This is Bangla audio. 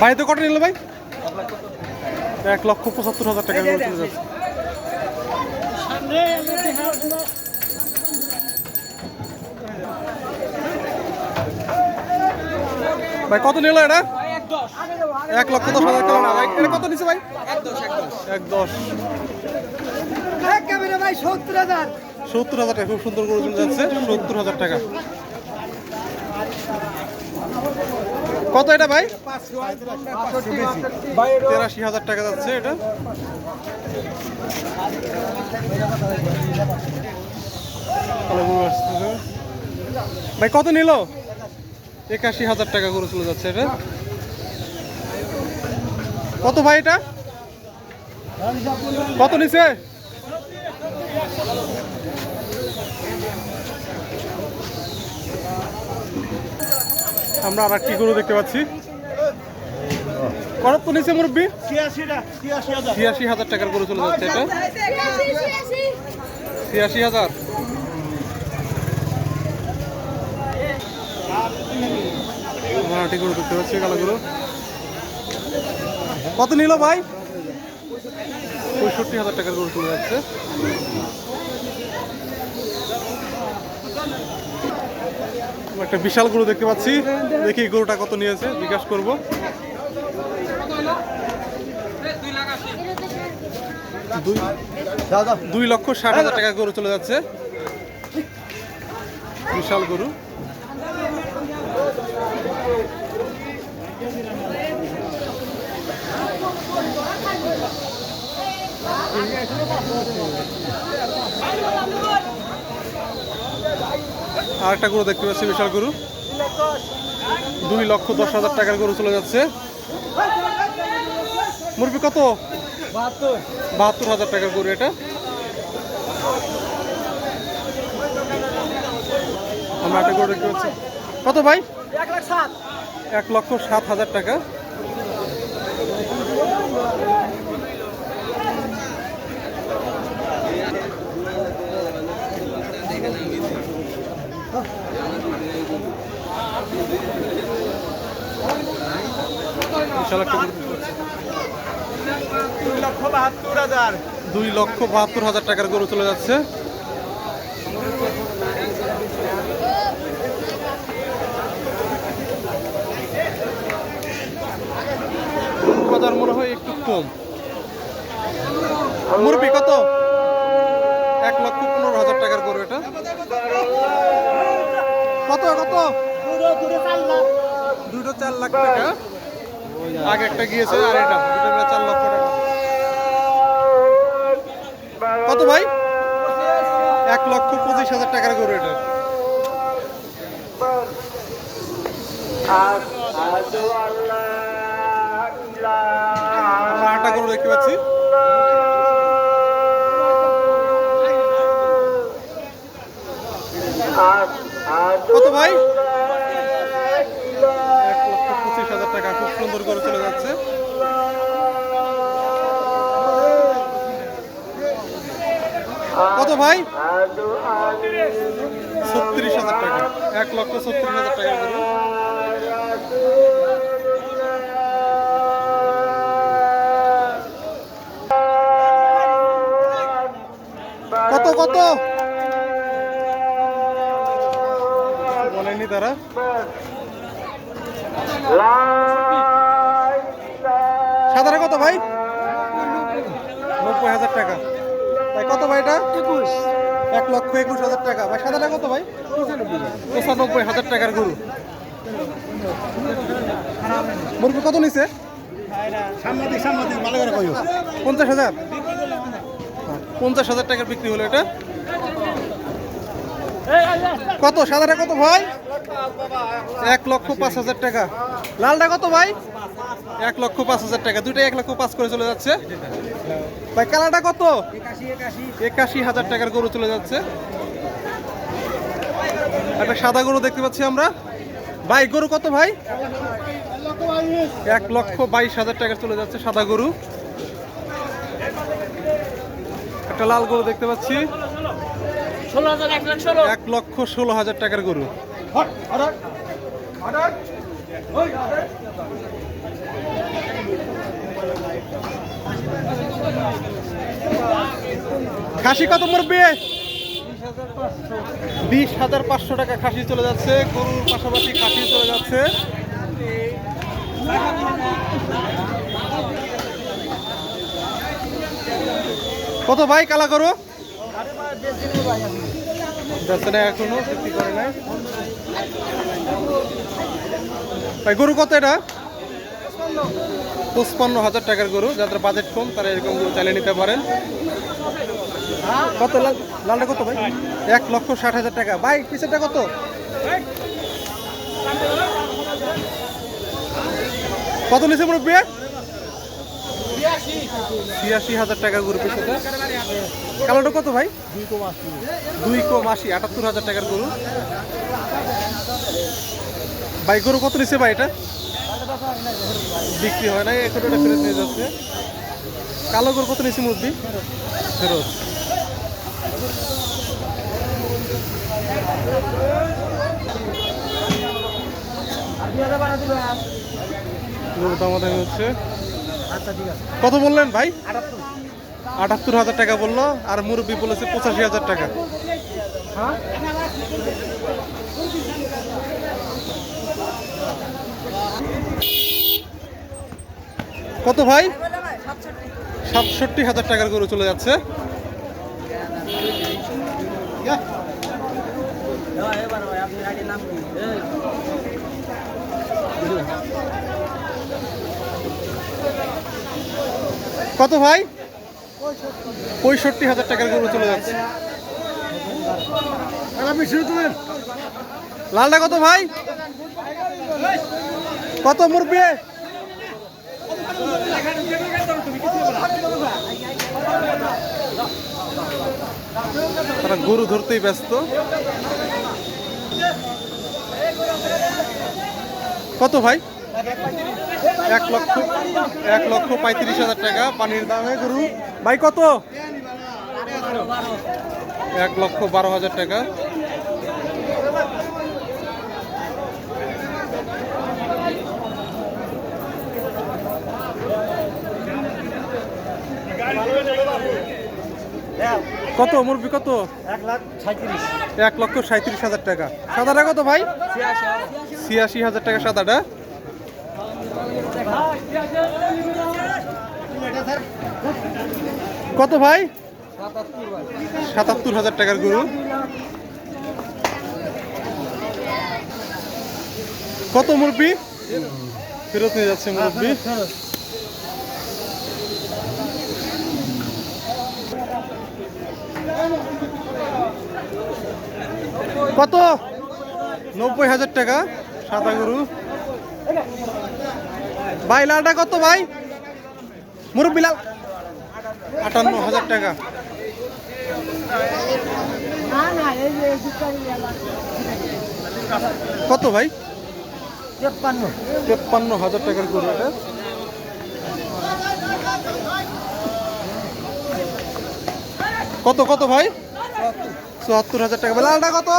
বাড়িতে কত নিল ভাই? এক লক্ষ পঁচাত্তর হাজার টাকা চলে যাচ্ছে। ভাই কত নিল এটা? এক লক্ষ দশ হাজার টাকা। ভাই এটা কত নিচ্ছে ভাই? এক দশ। ভাই সত্তর হাজার। সত্তর হাজার টাকা খুব সুন্দর করে চলে যাচ্ছে সত্তর হাজার টাকা। কত এটা ভাই? তেরাশি হাজার টাকা যাচ্ছে এটা। ভাই কত নিল? একাশি হাজার টাকা করে চলে যাচ্ছে এটা। কত ভাই এটা? কত নিছে? আমরা আর একটি গরু দেখতে পাচ্ছি? কত তো নিচে মুরব্বী ছিয়াশি হাজার। টাকার গরু চলে যাচ্ছে এটা। ছিয়াশি হাজার? আমরা গরু দেখতে পাচ্ছি কালো গরু। কত নিল ভাই? পঁয়ষট্টি হাজার টাকার গরু চলে যাচ্ছে। একটা বিশাল গরু দেখতে পাচ্ছি। দেখি গরুটা কত নিয়েছে, জিজ্ঞাস করব। দুই লক্ষ ষাট হাজার টাকা গরু চলে যাচ্ছে। বিশাল গরু। আর একটা গরু দেখতে পাচ্ছি, বিশাল গরু। দুই লক্ষ দশ হাজার টাকার গরু চলে যাচ্ছে। মুরগি কত? বাহাত্তর হাজার টাকার গরু এটা। আমরা একটা গরু দেখতে পাচ্ছি। কত ভাই? এক লক্ষ সাত হাজার টাকা বিশাল একটা গরু দেখতে পাচ্ছি। দুই লক্ষ বাহাত্তর হাজার। টাকার গরু চলে যাচ্ছে। বাজার মনে হয় একটু কম। মুরবি কত? এক লক্ষ পনেরো হাজার টাকার গরু এটা। কত কত? দুটো চার লাখ টাকা। আগে একটা গিয়েছে, আর এটা চার লক্ষ টাকা। কত ভাই? এক লক্ষ পঁচিশ হাজার টাকার গরু এটা। আমরা আটা গরু দেখতে পাচ্ছি কত ভাই এক লক্ষ পঁচিশ হাজার টাকা করে চলে যাচ্ছে। কত ভাই? ছত্রিশ হাজার টাকা। এক লক্ষ ছত্রিশ হাজার টাকা গরু কত কত? বলেনি তারা। সাদারা কত ভাই? নব্বই হাজার টাকা। ভাই কত ভাই এটা? একুশ। এক লক্ষ একুশ হাজার টাকা। ভাই সাদাটা কত ভাই? পঁচানব্বই হাজার টাকার গরু। মুরগি কত নিছে? পঞ্চাশ হাজার? পঞ্চাশ হাজার টাকার বিক্রি হলো এটা। কত? সাদাটা কত ভাই? এক লক্ষ পাঁচ হাজার টাকা। লালটা কত ভাই? এক লক্ষ পাঁচ হাজার টাকা। দুইটাই এক লক্ষ পাঁচ করে চলে যাচ্ছে। ভাই কালারটা কত? একাশি হাজার টাকার গরু চলে যাচ্ছে। একটা সাদা গরু দেখতে পাচ্ছি আমরা। ভাই গরু কত ভাই? এক লক্ষ বাইশ হাজার টাকা চলে যাচ্ছে সাদা গরু। একটা লাল গরু দেখতে পাচ্ছি। এক লক্ষ ষোলো হাজার টাকার গরু। খাসি কত মরবে? বিশ হাজার পাঁচশো টাকা খাসি চলে যাচ্ছে গরুর পাশাপাশি খাসি চলে যাচ্ছে। কত ভাই কালা করো এখনও বিক্রি করে নাই। ভাই, গরু কত এটা? পঁচপান্ন হাজার টাকার গরু। যাদের বাজেট কম, তারা এরকম গরু চালিয়ে নিতে পারেন। কত লাল লালটা কত ভাই? এক লক্ষ ষাট হাজার টাকা। ভাই পিছেরটা কত? কত নিচে মুরব্বী? ছিয়াশি হাজার টাকার গরু পিছেটা কালোটা কত ভাই? দুই কম আশি, আটাত্তর হাজার টাকার গরু। ভাই, গরু কত নিচে ভাই এটা? বিক্রি হয় না এখন ওটা ফেরত নিয়ে যাচ্ছে। কালো গরু কত নিচে মুরব্বী? ফেরত। গরু দামাদামি হচ্ছে কত বললেন ভাই? আটাত্তর। হাজার টাকা বলল আর মুরব্বী বলেছে পঁচাশি হাজার টাকা। হ্যাঁ? কত ভাই? সাতষট্টি হাজার টাকার গরু চলে যাচ্ছে। এবার ভাই আপনি গাড়ির নাম কি? কত ভাই? পঁয়ষট্টি হাজার টাকার গরু চলে যাচ্ছে। লালটা কত ভাই? কত মুরব্বী? তারা গরু ধরতেই ব্যস্ত। কত ভাই? এক লক্ষ এক লক্ষ পঁয়ত্রিশ হাজার টাকা পানির দামে গরু। ভাই কত? এক লক্ষ বারো হাজার টাকা। কত? মুরবি কত? এক লক্ষ সাঁত্রিশ হাজার টাকা। সাদাটা কত ভাই? ছিয়াশি হাজার টাকা সাদাটা। কত ভাই? সাতাত্তর হাজার টাকার গরু। কত মুরব্বি? ফেরত নিয়ে যাচ্ছে মুরব্বি। কত? নব্বই হাজার টাকা, সাদা গরু। ভাই লালটা কত ভাই? মুরব্বি লাল। আটান্ন হাজার টাকা। কত ভাই? তেপ্পান্ন। তেপ্পান্ন হাজার টাকার গরু এটা। কত কত ভাই? চুয়াত্তর। হাজার টাকা। লালটা কত?